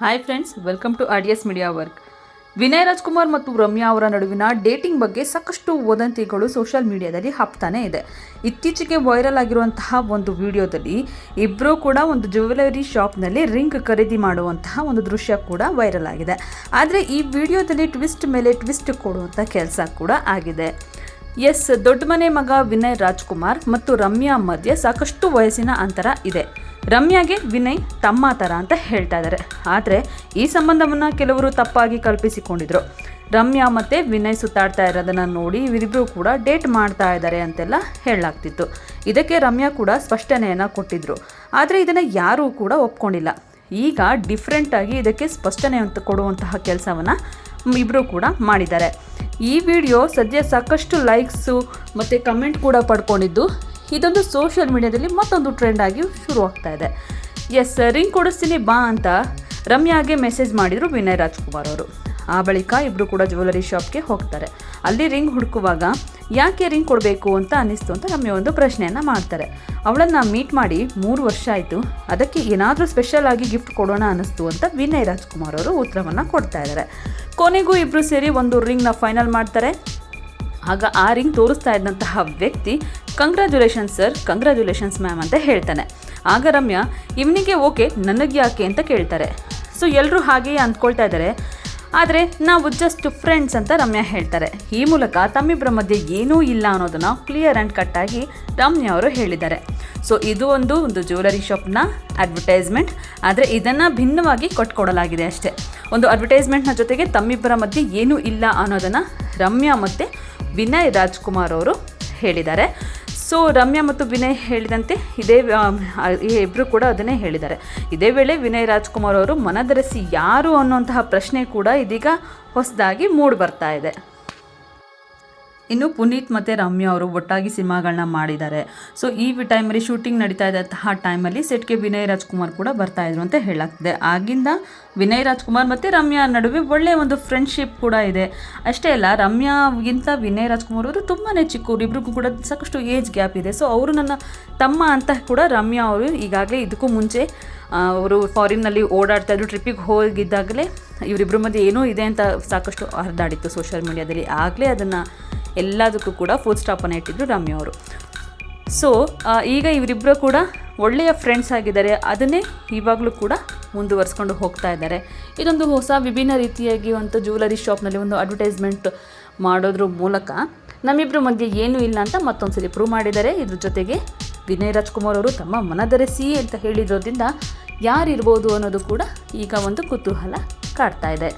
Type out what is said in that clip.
Hi friends welcome to audios media work Vinay Rajkumar ಮತ್ತು ರಮ್ಯಾ ಅವರ ನಡುವಿನ ಡೇಟಿಂಗ್ ಬಗ್ಗೆ ಸಾಕಷ್ಟು ವದಂತಿಗಳು ಸೋಷಿಯಲ್ ಮೀಡಿಯಾದಲ್ಲಿ ಹಬ್ತಾನೆ ಇದೆ. ಇತ್ತೀಚೆಗೆ ವೈರಲ್ ಆಗಿರುವಂತಹ ಒಂದು ವಿಡಿಯೋದಲ್ಲಿ ಇಬ್ಬರೂ ಕೂಡ ಒಂದು ಜ್ಯುವೆಲರಿ ಶಾಪ್ನಲ್ಲಿ ರಿಂಗ್ ಖರೀದಿ ಮಾಡುವಂತಹ ಒಂದು ದೃಶ್ಯ ಕೂಡ ವೈರಲ್ ಆಗಿದೆ. ಆದರೆ ಈ ವಿಡಿಯೋದಲ್ಲಿ ಟ್ವಿಸ್ಟ್ ಮೇಲೆ ಟ್ವಿಸ್ಟ್ ಕೊಡುವಂಥ ಕೆಲಸ ಕೂಡ ಆಗಿದೆ. ಎಸ್ ದೊಡ್ಡ ಮನೆ ಮಗ ವಿನಯ್ ರಾಜ್ಕುಮಾರ್ ಮತ್ತು ರಮ್ಯಾ ಮಧ್ಯೆ ಸಾಕಷ್ಟು ವಯಸ್ಸಿನ ಅಂತರ ಇದೆ. ರಮ್ಯಾಗೆ ವಿನಯ್ ತಮ್ಮ ಥರ ಅಂತ ಹೇಳ್ತಾ ಇದ್ದಾರೆ. ಆದರೆ ಈ ಸಂಬಂಧವನ್ನು ಕೆಲವರು ತಪ್ಪಾಗಿ ಕಲ್ಪಿಸಿಕೊಂಡಿದ್ರು. ರಮ್ಯಾ ಮತ್ತು ವಿನಯ್ ಸುತ್ತಾಡ್ತಾ ಇರೋದನ್ನು ನೋಡಿ ಇವರಿಬ್ಬರು ಕೂಡ ಡೇಟ್ ಮಾಡ್ತಾ ಇದ್ದಾರೆ ಅಂತೆಲ್ಲ ಹೇಳಲಾಗ್ತಿತ್ತು. ಇದಕ್ಕೆ ರಮ್ಯಾ ಕೂಡ ಸ್ಪಷ್ಟನೆಯನ್ನು ಕೊಟ್ಟಿದ್ರು. ಆದರೆ ಇದನ್ನು ಯಾರೂ ಕೂಡ ಒಪ್ಕೊಂಡಿಲ್ಲ. ಈಗ ಡಿಫ್ರೆಂಟಾಗಿ ಇದಕ್ಕೆ ಸ್ಪಷ್ಟನೆ ಅಂತ ಕೊಡುವಂತಹ ಕೆಲಸವನ್ನು ಇಬ್ಬರು ಕೂಡ ಮಾಡಿದ್ದಾರೆ. ಈ ವಿಡಿಯೋ ಸದ್ಯ ಸಾಕಷ್ಟು ಲೈಕ್ಸು ಮತ್ತು ಕಮೆಂಟ್ ಕೂಡ ಪಡ್ಕೊಂಡಿದ್ದು ಇದೊಂದು ಸೋಷಿಯಲ್ ಮೀಡಿಯಾದಲ್ಲಿ ಮತ್ತೊಂದು ಟ್ರೆಂಡ್ ಆಗಿ ಶುರುವಾಗ್ತಾ ಇದೆ. ಎಸ್ ರಿಂಗ್ ಕೊಡಿಸ್ತೀನಿ ಬಾ ಅಂತ ರಮ್ಯಾಗೆ ಮೆಸೇಜ್ ಮಾಡಿದರು ವಿನಯ್ ರಾಜ್ಕುಮಾರ್ ಅವರು. ಆ ಬಳಿಕ ಇಬ್ಬರು ಕೂಡ ಜ್ಯುವೆಲರಿ ಶಾಪ್ಗೆ ಹೋಗ್ತಾರೆ. ಅಲ್ಲಿ ರಿಂಗ್ ಹುಡುಕುವಾಗ ಯಾಕೆ ರಿಂಗ್ ಕೊಡಬೇಕು ಅಂತ ಅನ್ನಿಸ್ತು ಅಂತ ರಮ್ಯ ಒಂದು ಪ್ರಶ್ನೆಯನ್ನು ಮಾಡ್ತಾರೆ. ಅವಳನ್ನು ಮೀಟ್ ಮಾಡಿ ಮೂರು ವರ್ಷ ಆಯಿತು. ಅದಕ್ಕೆ ಏನಾದರೂ ಸ್ಪೆಷಲ್ ಆಗಿ ಗಿಫ್ಟ್ ಕೊಡೋಣ ಅನ್ನಿಸ್ತು ಅಂತ ವಿನಯ್ ರಾಜ್ಕುಮಾರ್ ಅವರು ಉತ್ತರವನ್ನು ಕೊಡ್ತಾ ಇದ್ದಾರೆ ಕೊನೆಗೂ ಇಬ್ಬರು ಸೇರಿ ಒಂದು ರಿಂಗ್ನ ಫೈನಲ್ ಮಾಡ್ತಾರೆ. ಆಗ ಆ ರಿಂಗ್ ತೋರಿಸ್ತಾ ಇದ್ದಂತಹ ವ್ಯಕ್ತಿ ಕಂಗ್ರ್ಯಾಚುಲೇಷನ್ಸ್ ಸರ್ ಕಂಗ್ರ್ಯಾಚುಲೇಷನ್ಸ್ ಮ್ಯಾಮ್ ಅಂತ ಹೇಳ್ತಾನೆ. ಆಗ ರಮ್ಯಾ, ಇವನಿಗೆ ಓಕೆ, ನನಗೆ ಯಾಕೆ ಅಂತ ಕೇಳ್ತಾರೆ. ಸೊ ಎಲ್ಲರೂ ಹಾಗೆಯೇ ಅಂದ್ಕೊಳ್ತಾ ಇದ್ದಾರೆ ಆದರೆ ನಾವು ಜಸ್ಟ್ ಫ್ರೆಂಡ್ಸ್ ಅಂತ ರಮ್ಯಾ ಹೇಳ್ತಾರೆ. ಈ ಮೂಲಕ ತಮ್ಮಿಬ್ಬರ ಮಧ್ಯೆ ಏನೂ ಇಲ್ಲ ಅನ್ನೋದನ್ನು ಕ್ಲಿಯರ್ ಆ್ಯಂಡ್ ಕಟ್ಟಾಗಿ ರಮ್ಯಾ ಅವರು ಹೇಳಿದ್ದಾರೆ. ಸೊ ಇದು ಒಂದು ಒಂದು ಜ್ಯುವೆಲರಿ ಶಾಪ್ನ ಅಡ್ವರ್ಟೈಸ್ಮೆಂಟ್ ಆದರೆ ಇದನ್ನು ಭಿನ್ನವಾಗಿ ಕೊಟ್ಕೊಡಲಾಗಿದೆ ಅಷ್ಟೇ. ಒಂದು ಅಡ್ವರ್ಟೈಸ್ಮೆಂಟ್ನ ಜೊತೆಗೆ ತಮ್ಮಿಬ್ಬರ ಮಧ್ಯೆ ಏನೂ ಇಲ್ಲ ಅನ್ನೋದನ್ನು ರಮ್ಯಾ ಮತ್ತು ವಿನಯ್ ರಾಜ್ಕುಮಾರ್ ಅವರು ಹೇಳಿದ್ದಾರೆ. ಸೊ ರಮ್ಯಾ ಮತ್ತು ವಿನಯ್ ಹೇಳಿದಂತೆ ಇದೇ ಇಬ್ಬರು ಕೂಡ ಅದನ್ನೇ ಹೇಳಿದ್ದಾರೆ. ಇದೇ ವೇಳೆ ವಿನಯ್ ರಾಜ್ಕುಮಾರ್ ಅವರು ಮನದರೆಸಿ ಯಾರು ಅನ್ನುವಂತಹ ಪ್ರಶ್ನೆ ಕೂಡ ಇದೀಗ ಹೊಸದಾಗಿ ಮೂಡಿ ಬರ್ತಾ ಇದೆ. ಇನ್ನು ಪುನೀತ್ ಮತ್ತು ರಮ್ಯಾ ಅವರು ಒಟ್ಟಾಗಿ ಸಿನಿಮಾಗಳನ್ನ ಮಾಡಿದ್ದಾರೆ. ಸೊ ಈ ಟೈಮಲ್ಲಿ ಶೂಟಿಂಗ್ ನಡೀತಾ ಇದ್ದಂತಹ ಟೈಮಲ್ಲಿ ಸೆಟ್ಗೆ ವಿನಯ್ ರಾಜ್ಕುಮಾರ್ ಕೂಡ ಬರ್ತಾ ಇದ್ರು ಅಂತ ಹೇಳಾಗ್ತಿದೆ ಆಗಿಂದ ವಿನಯ್ ರಾಜ್ಕುಮಾರ್ ಮತ್ತು ರಮ್ಯಾ ನಡುವೆ ಒಳ್ಳೆಯ ಒಂದು ಫ್ರೆಂಡ್ಶಿಪ್ ಕೂಡ ಇದೆ. ಅಷ್ಟೇ ಅಲ್ಲ, ರಮ್ಯಾಗಿಂತ ವಿನಯ್ ರಾಜ್ಕುಮಾರ್ ಅವರು ತುಂಬಾ ಚಿಕ್ಕವರು. ಇಬ್ರಿಗೂ ಕೂಡ ಸಾಕಷ್ಟು ಏಜ್ ಗ್ಯಾಪ್ ಇದೆ. ಸೊ ಅವರು ನನ್ನ ತಮ್ಮ ಅಂತ ಕೂಡ ರಮ್ಯಾ ಅವರು ಈಗಾಗಲೇ ಇದಕ್ಕೂ ಮುಂಚೆ ಅವರು ಫಾರಿನ್ನಲ್ಲಿ ಓಡಾಡ್ತಾ ಇದ್ರು. ಟ್ರಿಪ್ಪಿಗೆ ಹೋಗಿದ್ದಾಗಲೇ ಇವರಿಬ್ಬರ ಮಧ್ಯೆ ಏನೋ ಇದೆ ಅಂತ ಸಾಕಷ್ಟು ಹರಿದಾಡಿತ್ತು ಸೋಷಿಯಲ್ ಮೀಡಿಯಾದಲ್ಲಿ ಆಗಲೇ ಅದನ್ನು ಎಲ್ಲದಕ್ಕೂ ಕೂಡ ಫುಲ್ ಸ್ಟಾಪನ್ನು ಇಟ್ಟಿದ್ರು ರಮ್ಯ ಅವರು. ಸೊ ಈಗ ಇವರಿಬ್ಬರು ಕೂಡ ಒಳ್ಳೆಯ ಫ್ರೆಂಡ್ಸ್ ಆಗಿದ್ದಾರೆ. ಅದನ್ನೇ ಇವಾಗಲೂ ಕೂಡ ಮುಂದುವರಿಸ್ಕೊಂಡು ಹೋಗ್ತಾ ಇದ್ದಾರೆ. ಇದೊಂದು ಹೊಸ ವಿಭಿನ್ನ ರೀತಿಯಾಗಿ ಒಂದು ಜ್ಯುವೆಲರಿ ಶಾಪ್ನಲ್ಲಿ ಒಂದು ಅಡ್ವರ್ಟೈಸ್ಮೆಂಟ್ ಮಾಡೋದ್ರ ಮೂಲಕ ನಮ್ಮಿಬ್ಬರ ಮಧ್ಯೆ ಏನೂ ಇಲ್ಲ ಅಂತ ಮತ್ತೊಂದು ಸಲ ಪ್ರೂವ್ ಮಾಡಿದ್ದಾರೆ. ಇದ್ರ ಜೊತೆಗೆ ವಿನಯ್ ರಾಜ್ಕುಮಾರ್ ಅವರು ತಮ್ಮ ಮನದರೆಸಿ ಅಂತ ಹೇಳಿರೋದ್ರಿಂದ ಯಾರಿರ್ಬೋದು ಅನ್ನೋದು ಕೂಡ ಈಗ ಒಂದು ಕುತೂಹಲ ಕಾಡ್ತಾ ಇದೆ.